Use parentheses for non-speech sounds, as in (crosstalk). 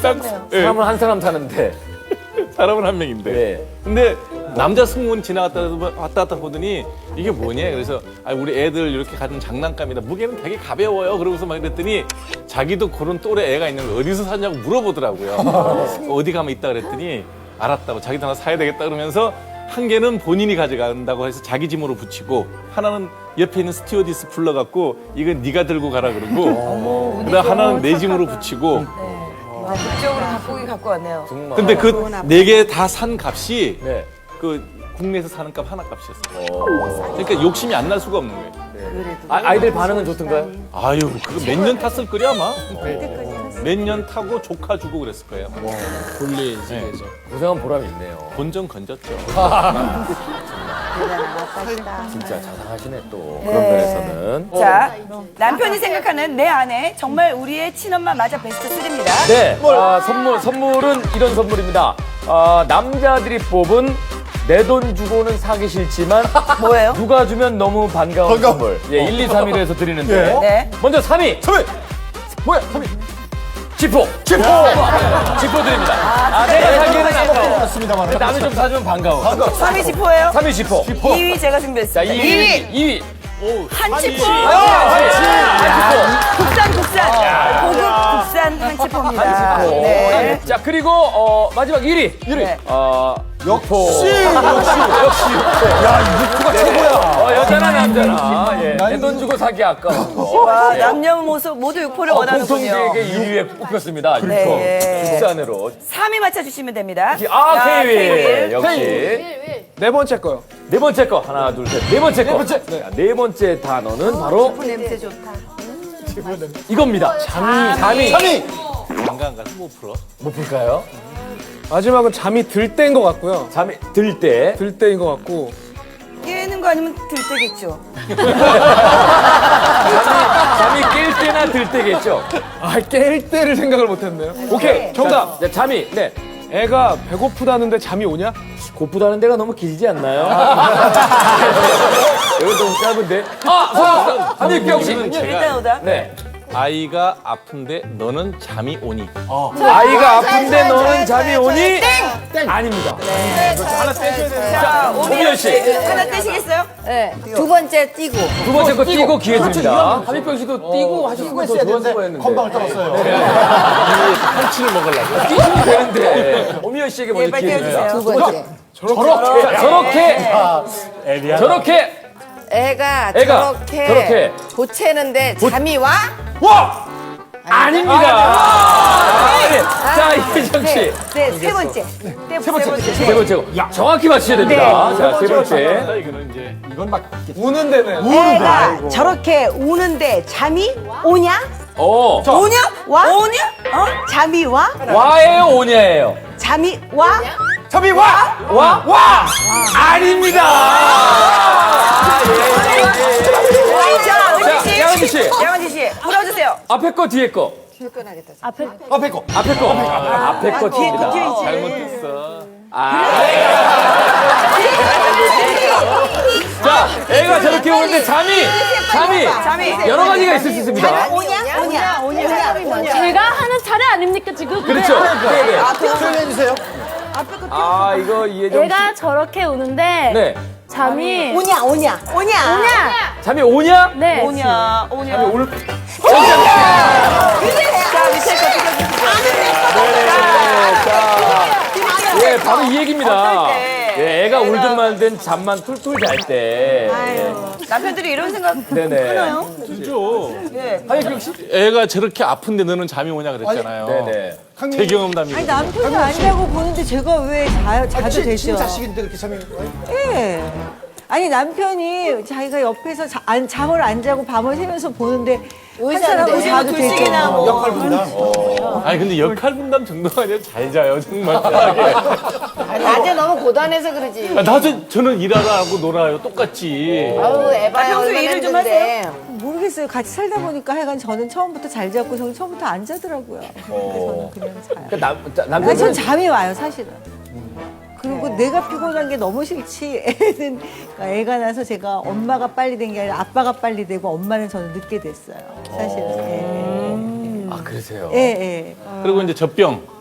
쌌네요. 예, 사람은 한 사람 사는데. (laughs) 사람은 한 명인데. 네. 근데 남자 승무원 지나갔다 왔다 갔다 보더니 이게 뭐냐 그래서 아 우리 애들 이렇게 가진 장난감이다 무게는 되게 가벼워요 그러고서 막 그랬더니 자기도 그런 또래 애가 있는 거 어디서 샀냐고 물어보더라고요 (laughs) 어디 가면 있다 그랬더니 알았다고 자기도 하나 사야 되겠다 그러면서 한 개는 본인이 가져간다고 해서 자기 짐으로 붙이고 하나는 옆에 있는 스튜어디스 불러갖고 이건 네가 들고 가라 그러고 그다음 하나는 내 짐으로 붙이고 아, 그쪽으로 닭고기 갖고 왔네요. 정말. 근데 그 네 개 다 산 값이 네. 그 국내에서 사는 값 하나 값이었어요. 그러니까 욕심이 안 날 수가 없는 거예요. 아, 아이들 반응은 좋던가요? 아유, 그거 몇 년 탔을 거야 아마. 몇 년 타고 조카 주고 그랬을 거예요. 본리 세계에서. 고생한 보람이 있네요. 본전 건졌죠. (laughs) 진짜 자상하시네 또. 네. 그런 면에서는. 자, 남편이 생각하는 내 아내 정말 우리의 친엄마 맞아 베스트 3입니다. 네. 아, 선물, 선물은 이런 선물입니다. 아, 남자들이 뽑은 내 돈 주고는 사기 싫지만 (laughs) 뭐예요? 누가 주면 너무 반가운 선물. 예, 1, 2, 3위로 해서 드리는데. 네. 먼저 3위. 3위! 뭐야? 3위. 지포. 지포. 지포 드립니다. 아, 내가 사기에는 아까워. 맞습니다만. 남이 좀 사주면 반가워. 3위 지포예요? 3위 지포. 2위 제가 자, 준비했습니다. 2위. 2위. 한치포. 한치포. 국산 국산 고급 국산 한치포입니다. 네. 자, 그리고 어, 마지막 1위. 1위. 네. 어, 역시! 역시 육포. 야, 이 육포가 최고야. 어, 여자나 남자나. 예. 내돈 주고 사기 아까운 거. 와, 남녀모소 모두 육포를 어, 원하는군요. 공통되게 1위에 뽑혔습니다. 네. 육포. 국산으로. 3위 맞춰주시면 됩니다. 아, 자, 케이윌. 역시. 네 번째 거요. 네 번째 거. 하나, 둘, 셋. 네 번째 거. 네 번째. 네 번째 단어는 바로 냄새 좋다. 이겁니다. 잠이. 잠이. 3위! 장가가 뭐 풀어? 못 풀까요? 마지막은 잠이 들 때인 것 같고요. 잠이 들 때. 들 때인 것 같고. 깨는 거 아니면 들때겠죠. 잠이 깰 때나 들 때겠죠. 아, 깰 때를 생각을 못 했네요. 오케이, 정답. 자, 잠이. 네. 애가 배고프다는데 잠이 오냐? 고프다는 데가 너무 길지 않나요? 여기 너무 짧은데? 아, 소영 한일경 씨. 일단 오다. 네. 아 이가 아픈데 너는 잠이 오니. 아이가 아픈데 너는 잠이 오니? 땡! 아닙니다. 자, 오미연 씨. 씨. 하나 떼시겠어요? 네, 두 번째 띄고. 두 번째 거 띄고 기회 드립니다. 한일경 씨도 띄고 하셨으면 더 좋았을 뻔했는데. 건방을 떨었어요. 한치를 먹으려고. 띄시면 되는데. 오미연 씨에게 예, 먼저 빨리 기회 드립니다. 두 번째. 저렇게, 자, 저렇게, 저렇게, 애가, 애가 저렇게, 저렇게. 보채는데 잠이 와? 와! 아닙니다. 네. 자, 이혜정 씨. 네, 세 번째. 세 번째. 세 번째 거. 정확히 맞추셔야 됩니다. 자, 세 번째. 이거는 이제 이건 막 우는 데는. 애가 저렇게 우는데 잠이 오냐? 어. 오냐? 와? 오냐? 어? 잠이 와? 와예요, 오냐예요? 잠이 와? 잠이 와! 와! 와! 아닙니다! 자, 은지 씨. 양은지 씨. 양은지 씨. 불어주세요. 앞에 거, 뒤에 거. 앞에 거. 앞에 거. 앞에 거, 뒤에 뒤입니다. 뒤에 있지. 잘못했어. (laughs) 자, 애가 저렇게 오는데 잠이, 잠이, 잠이. 여러 가지가 있을 수 있습니다. 오냐? 오냐? 오냐? 제가 하는 차례 아닙니까, 지금? 그렇죠. 네네. 표현해주세요. 아, 이거 이해정 씨. 애가 저렇게 우는데 네. 잠이 오냐? 오냐? 오냐? 오냐? 잠이 오냐? 네. 오냐? 오냐? 올, 자, 밑에 거 뜯어주세요. 예, 바로 이 얘기입니다. 예, 애가 울든 말든 잠만 툴툴 잘 때. 남편들이 이런 생각 네네. 하나요? 그죠. 예. 한일경 씨? 애가 저렇게 아픈데 너는 잠이 오냐 그랬잖아요. 네네. 제 경험담이. 아니 남편이 아니라고 보는데 제가 왜 자, 자주 되죠? 친자식인데 그렇게 참이. 예. 아니 남편이 자기가 옆에서 자, 안, 잠을 안 자고 밤을 새면서 보는데 한 사람은 자도. 뭐. 역할 분담. 아니 근데 역할 분담 정도가 아니라 잘 자요 정말 편하게. (laughs) 낮에 너무 고단해서 그러지. 아, 나도 저는 일하러 하고 놀아요 똑같이. 아우, 에바야, 아, 평소에 얼마나 일을 좀 힘든데. 모르겠어요. 같이 살다 보니까 하여간 저는 처음부터 잘 자고 저는 처음부터 안 자더라고요. 그래서 저는 그냥 자요. 그 남, 자, 아니, 전 남편은 잠이 와요, 사실은. 그리고 내가 피곤한 게 너무 싫지. (laughs) 애는 그러니까 애가 나서 제가 엄마가 빨리 된 게 아니라 아빠가 빨리 되고 엄마는 저는 늦게 됐어요. 사실은. 예. 아, 그러세요. 예, 예. 그리고 이제 젖병.